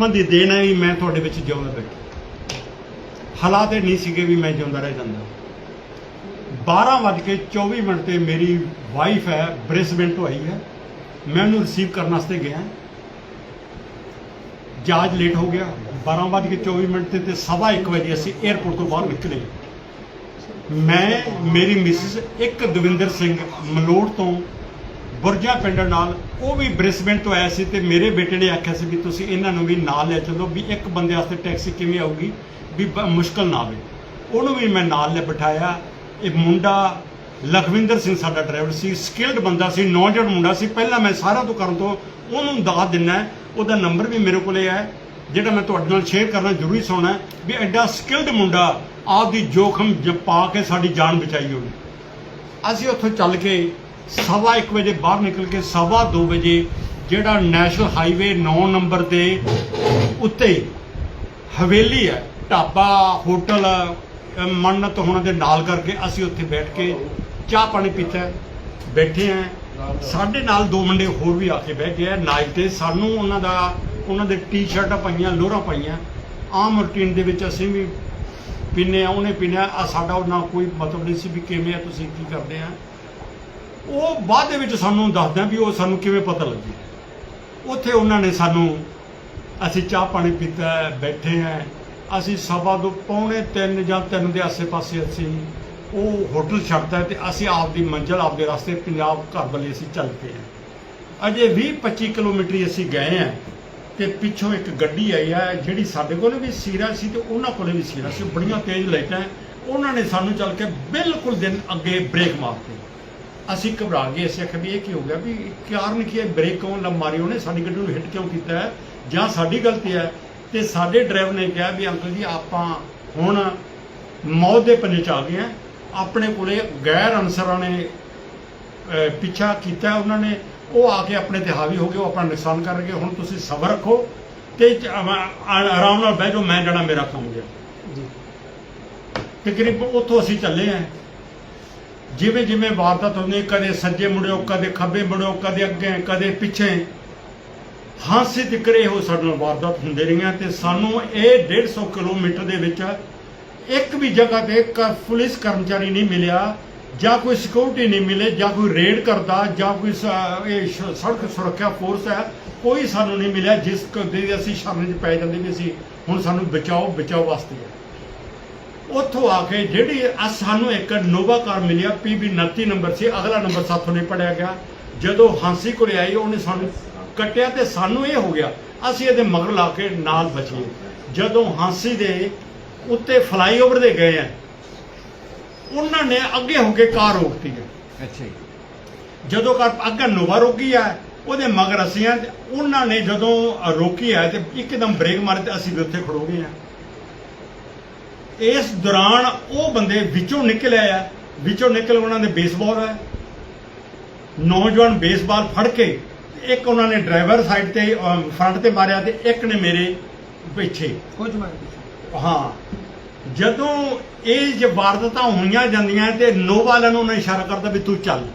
ਮਨ ਦੀ ਦੇਣ ਹੈ ਵੀ ਮੈਂ ਤੁਹਾਡੇ ਵਿੱਚ ਜਿਉਂਦਾ ਬੈਠਾ। ਹਾਲਾਤ ਇਹ ਨਹੀਂ ਸੀਗੇ ਵੀ ਮੈਂ ਜਿਉਂਦਾ ਰਹਿ ਜਾਂਦਾ। 12:24 ਮਿੰਟ ਤੇ ਮੇਰੀ ਵਾਈਫ ਹੈ ਬ੍ਰਿਸਬੇਨ ਤੋਂ ਆਈ ਹੈ। ਮੈਂ ਉਹਨੂੰ ਰਿਸੀਵ ਕਰਨ ਵਾਸਤੇ ਗਿਆ। ਜਹਾਜ਼ ਲੇਟ ਹੋ ਗਿਆ। 12:24 ਮਿੰਟ ਤੇ ਤੇ ਸਵਾ 1 ਵਜੇ ਅਸੀਂ 에ਅਰਪੋਰਟ ਤੋਂ ਬਾਹਰ ਨਿਕਲੇ। ਮੈਂ, ਮੇਰੀ ਮਿਸਿਸ ਇੱਕ ਦਵਿੰਦਰ ਸਿੰਘ ਮਲੋੜ ਤੋਂ ਬੁਰਜਾ ਪਿੰਡ ਨਾਲ ਉਹ ਵੀ ਬ੍ਰਿਸਬੇਨ ਤੋਂ ਆਇਆ ਸੀ ਤੇ ਮੇਰੇ ਬੇਟੇ ਨੇ ਆਖਿਆ ਸੀ ਵੀ ਤੁਸੀਂ ਇਹਨਾਂ ਨੂੰ ਵੀ ਨਾਲ ਲੈ ਚੱਲੋ ਵੀ ਇੱਕ ਬੰਦੇ ਵਾਸਤੇ ਟੈਕਸੀ ਕਿਵੇਂ ਆਊਗੀ ਵੀ ਬ- ਮੁਸ਼ਕਲ ਨਾ ਆਵੇ। ਉਹਨੂੰ ਵੀ ਮੈਂ ਨਾਲ ਲੈ ਬਿਠਾਇਆ। ਇਹ ਮੁੰਡਾ ਲਖਵਿੰਦਰ ਸਿੰਘ ਸਾਡਾ ਡਰਾਈਵਰ ਸੀ ਸਕਿਲਡ ਬੰਦਾ ਸੀ, ਨੌਜਵਾਨ ਮੁੰਡਾ ਸੀ। ਪਹਿਲਾਂ ਮੈਂ ਸਾਰਿਆਂ ਤੋਂ ਕਰਨ ਤੋਂ ਉਹਨੂੰ ਦੱਸ ਦਿੰਨਾ ਉਹਦਾ ਨੰਬਰ ਵੀ ਮੇਰੇ ਕੋਲੇ ਹੈ ਜਿਹੜਾ ਮੈਂ ਤੁਹਾਡੇ ਨਾਲ ਸ਼ੇਅਰ ਕਰਨਾ ਜ਼ਰੂਰੀ ਸੁਣਨਾ ਵੀ ਐਡਾ ਸਕਿਲਡ ਮੁੰਡਾ ਆਪਦੀ ਜੋਖਮ ਜ ਪਾ ਕੇ ਸਾਡੀ ਜਾਨ ਬਚਾਈ ਉਹਨੇ ਅਸੀਂ ਉੱਥੋਂ ਚੱਲ ਕੇ ਸਵਾ 1 ਵਜੇ ਬਾਹਰ ਨਿਕਲ ਕੇ ਸਵਾ 2 ਵਜੇ ਜਿਹੜਾ ਨੈਸ਼ਨਲ ਹਾਈਵੇ 9 ਨੰਬਰ ਦੇ ਉੱਤੇ ਹਵੇਲੀ ਹੈ, ਢਾਬਾ, ਹੋਟਲ ਮੰਨਤ ਹੋਣਾ ਦੇ ਨਾਲ ਕਰਕੇ ਅਸੀਂ ਉੱਥੇ ਬੈਠ ਕੇ ਚਾਹ ਪਾਣੀ ਪੀਤਾ ਬੈਠੇ ਆ ਸਾਡੇ ਨਾਲ ਦੋ ਮੁੰਡੇ ਹੋਰ ਵੀ ਆ ਕੇ ਬਹਿ ਗਏ ਆ ਨਾਈਟ ਤੇ ਸਾਨੂੰ ਉਹਨਾਂ ਦਾ, ਉਹਨਾਂ ਦੇ ਟੀ-ਸ਼ਰਟਾਂ ਪਾਈਆਂ ਲੋਰਾਂ ਪਾਈਆਂ। ਆਮ ਰੂਟੀਨ ਦੇ ਵਿੱਚ ਅਸੀਂ ਵੀ ਪੀਨੇ ਆ ਉਹਨੇ ਪੀਣਾ ਆ ਸਾਡਾ ਉਹਨਾਂ ਕੋਈ ਮਤਲਬ ਨਹੀਂ ਸੀ ਵੀ ਕਿਵੇਂ ਆ, ਤੁਸੀਂ ਕੀ ਕਰਦੇ ਆ। ਉਹ ਬਾਅਦ ਦੇ ਵਿੱਚ ਸਾਨੂੰ ਦੱਸਦਾ ਵੀ ਉਹ ਸਾਨੂੰ ਕਿਵੇਂ ਪਤਾ ਲੱਗੀ। ਉੱਥੇ ਉਹਨਾਂ ਨੇ ਸਾਨੂੰ ਅਸੀਂ ਚਾਹ ਪਾਣੀ ਪੀਤਾ ਹੈ, ਬੈਠੇ ਆ। ਅਸੀਂ ਸਵਾ ਤੋਂ ਪੌਣੇ 3 ਜਾਂ 3 ਦੇ ਆਸੇ-ਪਾਸੇ ਅਸੀਂ ਉਹ ਹੋਟਲ ਛੱਡਦਾ ਹੈ ਤੇ ਅਸੀਂ ਆਪਦੀ ਮੰਜ਼ਿਲ ਆਪਦੇ ਰਸਤੇ ਪੰਜਾਬ ਘਰ ਵੱਲ ਅਸੀਂ ਚੱਲ ਪਏ ਹਾਂ ਅਜੇ 20-25 ਕਿਲੋਮੀਟਰ ਹੀ ਅਸੀਂ ਗਏ ਆ ਤੇ ਪਿੱਛੋਂ ਇੱਕ ਗੱਡੀ ਆਈ ਹੈ ਜਿਹੜੀ ਸਾਡੇ ਕੋਲ ਵੀ ਸੀਰਾ ਸੀ ਤੇ ਉਹਨਾਂ ਕੋਲੇ ਵੀ ਸੀਰਾ ਸੀ। ਬੜੀਆਂ ਤੇਜ਼ ਲਾਈਟਾਂ ਉਹਨਾਂ ਨੇ ਸਾਨੂੰ ਚੱਲ ਕੇ ਬਿਲਕੁਲ ਦਿਨ ਅੱਗੇ ਬ੍ਰੇਕ ਮਾਰਤੀ। ਅਸੀਂ ਘਬਰਾ ਗਏ ਅਸੀਂ ਆਖਿਆ ਵੀ ਇਹ ਕੀ ਹੋ ਗਿਆ ਵੀ ਕਾਰਨ ਕੀ ਹੈ? ਬ੍ਰੇਕ ਕਿਉਂ ਲ ਮਾਰੀ ਉਹਨੇ? ਸਾਡੀ ਗੱਡੀ ਨੂੰ ਹਿੱਟ ਕਿਉਂ ਕੀਤਾ ਹੈ? ਜਾਂ ਸਾਡੀ ਗਲਤੀ ਹੈ? ਤੇ ਸਾਡੇ ਡਰਾਈਵਰ ਨੇ ਕਿਹਾ ਵੀ ਅੰਕਲ ਜੀ ਆਪਾਂ ਹੁਣ ਮੌਤ ਦੇ ਪੰਜੇ ਚ ਆ ਗਏ ਹਾਂ। ਆਪਣੇ ਕੋਲੇ ਗੈਰ ਅਨਸਰਾਂ ਨੇ ਪਿੱਛਾ ਕੀਤਾ ਉਹਨਾਂ ਨੇ। ਉਹ ਆ ਕੇ ਆਪਣੇ ਤੇ ਹਾਵੀ ਹੋ ਗਏ ਉਹ ਆਪਣਾ ਨੁਕਸਾਨ ਕਰ ਗਏ ਹੁਣ ਤੁਸੀਂ ਸਬਰ ਰੱਖੋ ਤੇ ਆ- ਆ- ਆਰਾਮ ਨਾਲ ਬਹਿ ਜਾਓ ਮੈਂ ਜਾਣਾ ਮੇਰਾ ਕੰਮ ਗਿਆ ਜੀ। ਤਕਰੀਬਨ ਉੱਥੋਂ ਅਸੀਂ ਚੱਲੇ ਆਂ ਜਿਵੇਂ ਜਿਵੇਂ ਵਾਰਦਾਤ ਹੁੰਦੀ, ਕਦੇ ਸੱਜੇ ਮੁੜਿਓ, ਕਦੇ ਖੱਬੇ ਮੁੜਿਓ, ਕਦੇ ਅੱਗੇ, ਕਦੇ ਪਿੱਛੇ, ਹਾਸੇ ਤਿਕਰੇ ਹੋ ਸਾਡੇ ਨਾਲ ਵਾਰਦਾਤ ਹੁੰਦੇ ਰਹੀਆਂ ਤੇ ਸਾਨੂੰ ਇਹ 150 ਕਿਲੋਮੀਟਰ ਦੇ ਵਿੱਚ ਇੱਕ ਵੀ ਜਗ੍ਹਾ ਤੇ ਇੱਕ ਪੁਲਿਸ ਕਰਮਚਾਰੀ ਨਹੀਂ ਮਿਲਿਆ, ਜਾਂ ਕੋਈ ਸਿਕਿਉਰਿਟੀ ਨਹੀਂ ਮਿਲੇ, ਜਾਂ ਕੋਈ ਰੇਡ ਕਰਦਾ, ਜਾਂ ਕੋਈ ਇਹ ਸੜਕ ਸੁਰੱਖਿਆ ਫੋਰਸ ਹੈ, ਕੋਈ ਸਾਨੂੰ ਨਹੀਂ ਮਿਲਿਆ, ਜਿਸ ਦੇ ਅਸੀਂ ਸ਼ਰਮ 'ਚ ਪੈ ਜਾਂਦੇ ਵੀ ਅਸੀਂ ਹੁਣ ਸਾਨੂੰ ਬਚਾਓ ਬਚਾਓ ਵਾਸਤੇ। ਹੈ ਉੱਥੋਂ ਆ ਕੇ ਜਿਹੜੀ ਅ- ਸਾਨੂੰ ਇੱਕ ਨੋਵਾ ਕਾਰ ਮਿਲਿਆ ਪੀਬੀ 29 ਨੰਬਰ ਸੀ ਅਗਲਾ ਨੰਬਰ ਸਾਥੋਂ ਨਹੀਂ ਪੜਿਆ ਗਿਆ। ਜਦੋਂ ਹਾਂਸੀ ਕੋਲੇ ਆਈ ਉਹਨੇ ਸਾਨੂੰ ਕੱਟਿਆ ਤੇ ਸਾਨੂੰ ਇਹ ਹੋ ਗਿਆ ਅਸੀਂ ਇਹਦੇ ਮਗਰ ਲਾ ਕੇ ਨਾਲ ਬਚੇ। ਜਦੋਂ ਹਾਂਸੀ ਦੇ ਉੱਤੇ ਫਲਾਈਓਵਰ ਦੇ ਗਏ ਆ ਉਹਨਾਂ ਨੇ ਅੱਗੇ ਹੋ ਕੇ ਕਾਰ ਰੋਕਤੀ ਹੈ ਅੱਛਾ ਜਦੋਂ ਕਾਰ ਅੱਗੇ ਨੋਵਾ ਰੋਕੀ ਆ ਉਹਦੇ ਮਗਰ ਅਸੀਂ ਉਹਨਾਂ ਨੇ ਜਦੋਂ ਰੋਕੀ ਆ ਤੇ ਇੱਕਦਮ ਬ੍ਰੇਕ ਮਾਰੇ ਤੇ ਅਸੀਂ ਵੀ ਉੱਥੇ ਖੜੋ ਗਏ ਆ। ਇਸ ਦੌਰਾਨ ਉਹ ਬੰਦੇ ਵਿੱਚੋਂ ਨਿਕਲਿਆ ਆ ਵਿੱਚੋਂ ਨਿਕਲ ਉਹਨਾਂ ਦੇ ਬੇਸਬਾਲ ਹੈ ਨੌਜਵਾਨ ਬੇਸਬਾਲ ਫੜ ਕੇ ਇੱਕ ਉਹਨਾਂ ਨੇ ਡਰਾਈਵਰ ਸਾਈਡ ਤੇ ਫਰੰਟ ਤੇ ਮਾਰਿਆ ਤੇ ਇੱਕ ਨੇ ਮੇਰੇ ਪਿੱਛੇ। ਕੁਝ ਮਾਰ ਹਾਂ। ਜਦੋਂ ਇਹ ਜੇ ਵਾਰਦਾਤਾਂ ਹੋਈਆਂ ਜਾਂਦੀਆਂ ਤੇ ਨੋਵਾ ਵਾਲਿਆਂ ਨੂੰ ਉਹਨੇ ਇਸ਼ਾਰਾ ਕਰਦਾ ਵੀ ਤੂੰ ਚੱਲ।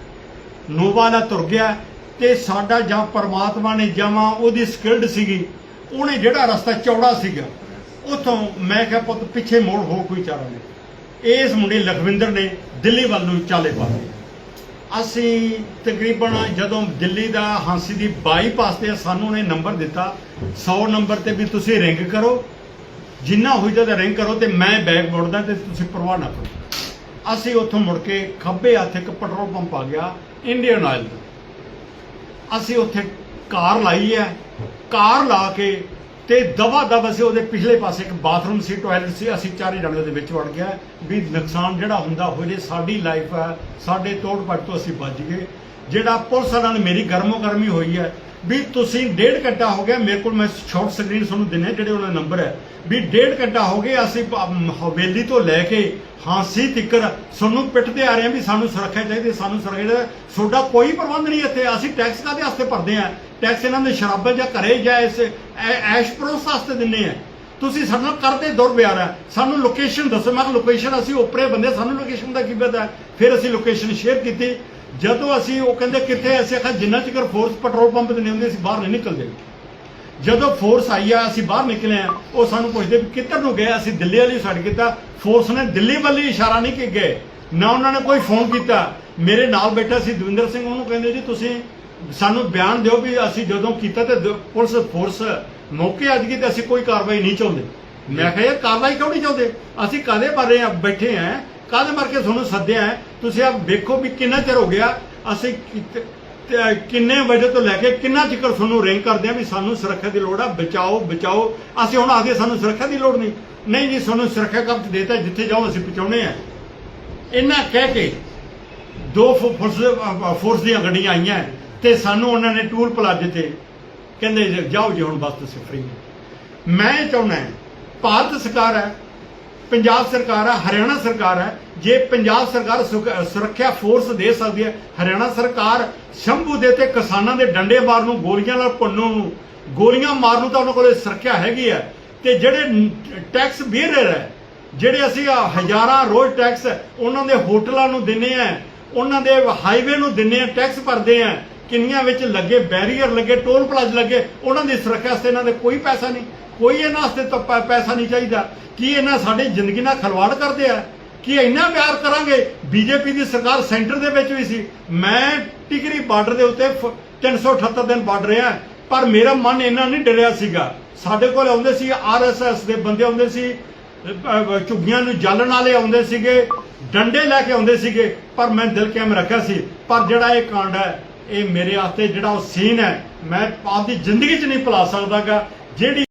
ਨੋਵਾ ਵਾਲਾ ਤੁਰ ਗਿਆ ਤੇ ਸਾਡਾ ਜਾਂ ਪਰਮਾਤਮਾ ਨੇ ਜਮਾ ਉਹਦੀ ਸਕਿਲਡ ਸੀਗੀ। ਉਹਨੇ ਜਿਹੜਾ ਰਸਤਾ ਚੌੜਾ ਸੀਗਾ ਉਥੋਂ ਮੈਂ ਕਿਹਾ, ਪੁੱਤ, ਪਿੱਛੇ ਮੋੜ ਹੋ ਕੋਈ ਚਾਰਾ ਨਹੀਂ। ਇਸ ਮੁੰਡੇ ਲਖਵਿੰਦਰ ਨੇ ਦਿੱਲੀ ਵੱਲ ਨੂੰ ਚਾਲੇ ਪਾਏ ਅਸੀਂ ਤਕਰੀਬਨ ਜਦੋਂ ਦਿੱਲੀ ਦਾ ਹਾਂਸੀ ਦੀ ਬਾਈਪਾਸ ਤੇ ਸਾਨੂੰ ਉਹਨੇ ਨੰਬਰ ਦਿੱਤਾ 100 ਨੰਬਰ ਤੇ ਵੀ ਤੁਸੀਂ ਰਿੰਗ ਕਰੋ, ਜਿੰਨਾ ਹੋਈ ਤਾਂ ਰਿੰਗ ਕਰੋ ਤੇ ਮੈਂ ਬੈਗ ਮੋੜਦਾ ਤੇ ਤੁਸੀਂ ਪਰਵਾਹ ਨਾ ਕਰੋ। ਅਸੀਂ ਉੱਥੋਂ ਮੁੜ ਕੇ ਖੱਬੇ ਹੱਥ ਇੱਕ ਪੈਟਰੋਲ ਪੰਪ ਆ ਗਿਆ, ਇੰਡੀਅਨ ਆਇਲ ਦਾ। ਅਸੀਂ ਉੱਥੇ ਕਾਰ ਲਾਈ ਹੈ, ਕਾਰ ਲਾ ਕੇ ਤੇ ਦਵਾ ਦਵ ਅਸੀਂ ਉਹਦੇ ਪਿਛਲੇ ਪਾਸੇ ਇੱਕ ਬਾਥਰੂਮ ਸੀ ਟਾਇਲਟ ਸੀ, ਅਸੀਂ ਚਾਰੇ ਜਣੇ ਉਹਦੇ ਵਿੱਚ ਵੜ ਗਿਆ ਵੀ ਨੁਕਸਾਨ ਜਿਹੜਾ ਹੁੰਦਾ ਹੋ ਜੇ ਸਾਡੀ ਲਾਈਫ ਹੈ, ਸਾਡੇ ਤੋੜ ਪੱਟ ਤੋਂ ਅਸੀਂ ਬਚ ਗਏ। ਜਿਹੜਾ ਪੁਲਿਸ ਵਾਲਿਆਂ ਮੇਰੀ ਗਰਮੋ ਗਰਮੀ ਹੋਈ ਹੈ, ਵੀ ਤੁਸੀਂ ਡੇਢ ਘੰਟਾ ਹੋ ਗਿਆ ਮੇਰੇ ਕੋਲ, ਮੈਂ ਸ਼ਾਰਟ ਸਕਰੀਨ ਤੁਹਾਨੂੰ ਦਿਨੇ ਜਿਹੜੇ ਉਹਨਾਂ ਨੰਬਰ ਹੈ, ਵੀ ਡੇਢ ਘੰਟਾ ਹੋ ਗਿਆ ਅਸੀਂ ਹਵੇਲੀ ਤੋਂ ਲੈ ਕੇ ਹਾਂਸੀ ਤਿੱਕਰ ਸਾਨੂੰ ਪਿੱਟਦੇ ਆ ਰਹੇ ਹਾਂ ਵੀ ਸਾਨੂੰ ਸੁਰੱਖਿਆ ਚਾਹੀਦੀ, ਸਾਨੂੰ ਸੁਰੱਖਿਆ ਤੁਹਾਡਾ ਕੋਈ ਪ੍ਰਬੰਧ ਨਹੀਂ ਇੱਥੇ, ਅਸੀਂ ਟੈਕਸ ਕਾਦੇ ਵਾਸਤੇ ਭਰਦੇ ਆ ਟੈਕਸ ਇਹਨਾਂ ਦੇ ਸ਼ਰਾਬਾਂ ਜਾਂ ਘਰੇ ਜਾਂ ਇਸ ਐਸ਼ ਪਰੋਸ ਵਾਸਤੇ ਦਿੰਨੇ ਆ। ਤੁਸੀਂ ਸਾਡੇ ਨਾਲ ਕਰਦੇ ਦੁਰਵਿਹਾਰ ਹੈ। ਸਾਨੂੰ ਲੋਕੇਸ਼ਨ ਦੱਸੋ। ਮੈਂ ਲੋਕੇਸ਼ਨ ਅਸੀਂ ਉੱਪਰੇ ਬੰਦੇ, ਸਾਨੂੰ ਲੋਕੇਸ਼ਨ ਦਾ ਕੀ ਪਤਾ? ਫਿਰ ਅਸੀਂ ਲੋਕੇਸ਼ਨ ਸ਼ੇਅਰ ਕੀਤੀ। ਜਦੋਂ ਅਸੀਂ ਉਹ ਕਹਿੰਦੇ ਕਿੱਥੇ ਅਸੀਂ ਆਖਿਆ ਜਿੰਨਾ ਚਿਰ ਫੋਰਸ ਪੈਟਰੋਲ ਪੰਪ ਤੇ ਨਹੀਂ ਹੁੰਦੇ ਅਸੀਂ ਬਾਹਰ ਨਹੀਂ ਨਿਕਲਦੇ। ਜਦੋਂ ਫੋਰਸ ਆਈ ਆ ਅਸੀਂ ਬਾਹਰ ਨਿਕਲੇ ਆ ਉਹ ਸਾਨੂੰ ਪੁੱਛਦੇ ਵੀ ਕਿੱਧਰ ਨੂੰ ਗਏ, ਅਸੀਂ ਦਿੱਲੀ ਵਾਲੀ ਸਾਈਡ ਕੀਤਾ। ਫੋਰਸ ਨੇ ਦਿੱਲੀ ਵੱਲ ਇਸ਼ਾਰਾ ਨਹੀਂ ਕਿ ਗਏ। ਨਾ ਉਹਨਾਂ ਨੇ ਕੋਈ ਫੋਨ ਕੀਤਾ। ਮੇਰੇ ਨਾਲ ਬੈਠਾ ਸੀ ਦਵਿੰਦਰ ਸਿੰਘ, ਉਹਨੂੰ ਕਹਿੰਦੇ, ਜੀ ਤੁਸੀਂ ਸਾਨੂੰ ਬਿਆਨ ਦਿਓ ਵੀ ਅਸੀਂ ਜਦੋਂ ਕੀਤਾ ਤੇ ਪੁਲਿਸ ਫੋਰਸ ਮੌਕੇ ਅੱਜ ਕੀ ਤੇ ਅਸੀਂ ਕੋਈ ਕਾਰਵਾਈ ਨਹੀਂ ਚਾਹੁੰਦੇ। ਮੈਂ ਕਿਹਾ, ਯਾਰ ਕਾਰਵਾਈ ਕਿਉਂ ਨਹੀਂ ਚਾਹੁੰਦੇ? ਅਸੀਂ ਕਾਦੇ ਬਾਰੇ ਬੈਠੇ ਆ ਕਾਹਦੇ ਮਾਰ ਕੇ ਤੁਹਾਨੂੰ ਸੱਦਿਆ ਹੈ? ਤੁਸੀਂ ਆਪ ਵੇਖੋ ਵੀ ਕਿੰਨਾ ਚਿਰ ਹੋ ਗਿਆ ਅਸੀਂ ਕਿਤ- ਤੇ ਕਿੰਨੇ ਵਜੇ ਤੋਂ ਲੈ ਕੇ ਕਿੰਨਾ ਚਿਰ ਤੁਹਾਨੂੰ ਰਿੰਗ ਕਰਦੇ ਆ ਵੀ ਸਾਨੂੰ ਸੁਰੱਖਿਆ ਦੀ ਲੋੜ ਆ ਬਚਾਓ ਬਚਾਓ। ਅਸੀਂ ਹੁਣ ਆਗੇ ਸਾਨੂੰ ਸੁਰੱਖਿਆ ਦੀ ਲੋੜ ਨਹੀਂ। ਨਹੀਂ ਜੀ ਸਾਨੂੰ ਸੁਰੱਖਿਆ ਕਬਜ਼ ਦੇਤਾ ਜਿੱਥੇ ਜਾਓ ਅਸੀਂ ਪਹੁੰਚਾਉਣੇ ਆ ਇਹਨਾਂ ਕਹਿ ਕੇ ਦੋ ਫੋ- ਫੋਰਸ ਅ, ਫੋਰਸ ਦੀਆਂ ਗੱਡੀਆਂ ਆਈਆਂ ਤੇ ਸਾਨੂੰ ਉਹਨਾਂ ਨੇ ਟੂਲ ਪਲਾਜ਼ੇ ਤੇ ਕਹਿੰਦੇ ਜੀ, ਜਾਓ ਜੀ ਹੁਣ ਬਸ ਤੁਸੀਂ ਫ੍ਰੀ ਮੈਂ ਚਾਹੁੰਦਾ ਭਾਰਤ ਸਰਕਾਰ ਹੈ ਪੰਜਾਬ ਸਰਕਾਰ ਹੈ ਹਰਿਆਣਾ ਸਰਕਾਰ ਹੈ ਜੇ ਪੰਜਾਬ ਸਰਕਾਰ ਸੁਰੱਖਿਆ ਫੋਰਸ ਦੇ ਸਕਦੀ ਹੈ, ਹਰਿਆਣਾ ਸਰਕਾਰ ਸ਼ੰਭੂ ਦੇ ਤੇ ਕਿਸਾਨਾਂ ਦੇ ਡੰਡੇ ਮਾਰ ਨੂੰ, ਗੋਲੀਆਂ ਨਾਲ ਭੰਨਣ ਨੂੰ, ਗੋਲੀਆਂ ਮਾਰਨ ਨੂੰ ਤਾਂ ਉਹਨਾਂ ਕੋਲੇ ਸੁਰੱਖਿਆ ਹੈਗੀ ਹੈ ਤੇ ਜਿਹੜੇ ਟੈਕਸ ਬੀਅਰਰ ਹੈ ਜਿਹੜੇ ਅਸੀਂ ਹਜ਼ਾਰਾਂ ਰੋਜ਼ ਟੈਕਸ ਉਹਨਾਂ ਦੇ ਹੋਟਲਾਂ ਨੂੰ ਦਿੰਨੇ ਆ, ਉਹਨਾਂ ਦੇ ਹਾਈਵੇ ਨੂੰ ਦਿੰਨੇ ਆ ਟੈਕਸ ਭਰਦੇ ਆ, ਕਿੰਨੀਆਂ ਵਿੱਚ ਲੱਗੇ ਬੈਰੀਅਰ ਲੱਗੇ ਟੋਲ ਪਲਾਜ਼ ਲੱਗੇ, ਉਹਨਾਂ ਦੀ ਸੁਰੱਖਿਆ ਵਾਸਤੇ ਇਹਨਾਂ ਦੇ ਕੋਈ ਪੈਸਾ ਨਹੀਂ। ਕੋਈ ਇਹਨਾਂ ਵਾਸਤੇ ਤਾਂ ਪੈਸਾ ਨਹੀਂ ਚਾਹੀਦਾ। ਕੀ ਇਹਨਾਂ ਸਾਡੀ ਜ਼ਿੰਦਗੀ ਨਾਲ ਖਲਵਾੜ ਕਰਦੇ ਆ? ਕੀ ਇੰਨਾ ਪਿਆਰ ਕਰਾਂਗੇ? ਬੀਜੇਪੀ ਦੀ ਸਰਕਾਰ ਸੈਂਟਰ ਦੇ ਵਿੱਚ ਵੀ ਸੀ। ਮੈਂ ਟਿਕਰੀ ਬਾਰਡਰ ਦੇ ਉੱਤੇ ਫ- 378 ਦਿਨ ਬਾਰਡਰ ਰਿਹਾ। ਪਰ ਮੇਰਾ ਮਨ ਇੰਨਾ ਨਹੀਂ ਡਰਿਆ ਸੀਗਾ। ਸਾਡੇ ਕੋਲ ਆਉਂਦੇ ਸੀ ਆਰਐਸਐਸ ਦੇ ਬੰਦੇ ਆਉਂਦੇ ਸੀ ਝੁੱਗੀਆਂ ਨੂੰ ਜਾਲਣ ਵਾਲੇ ਆਉਂਦੇ ਸੀਗੇ, ਡੰਡੇ ਲੈ ਕੇ ਆਉਂਦੇ ਸੀਗੇ। ਪਰ ਮੈਂ ਦਿਲ ਕਾਇਮ ਰੱਖਿਆ ਸੀ। ਪਰ ਜਿਹੜਾ ਇਹ ਕਾਂਡ ਹੈ, ਇਹ ਮੇਰੇ ਵਾਸਤੇ ਜਿਹੜਾ ਉਹ ਸੀਨ ਹੈ, ਮੈਂ ਆਪਦੀ ਜ਼ਿੰਦਗੀ 'ਚ ਨਹੀਂ ਭੁਲਾ ਸਕਦਾਗਾ। ਜਿਹੜੀ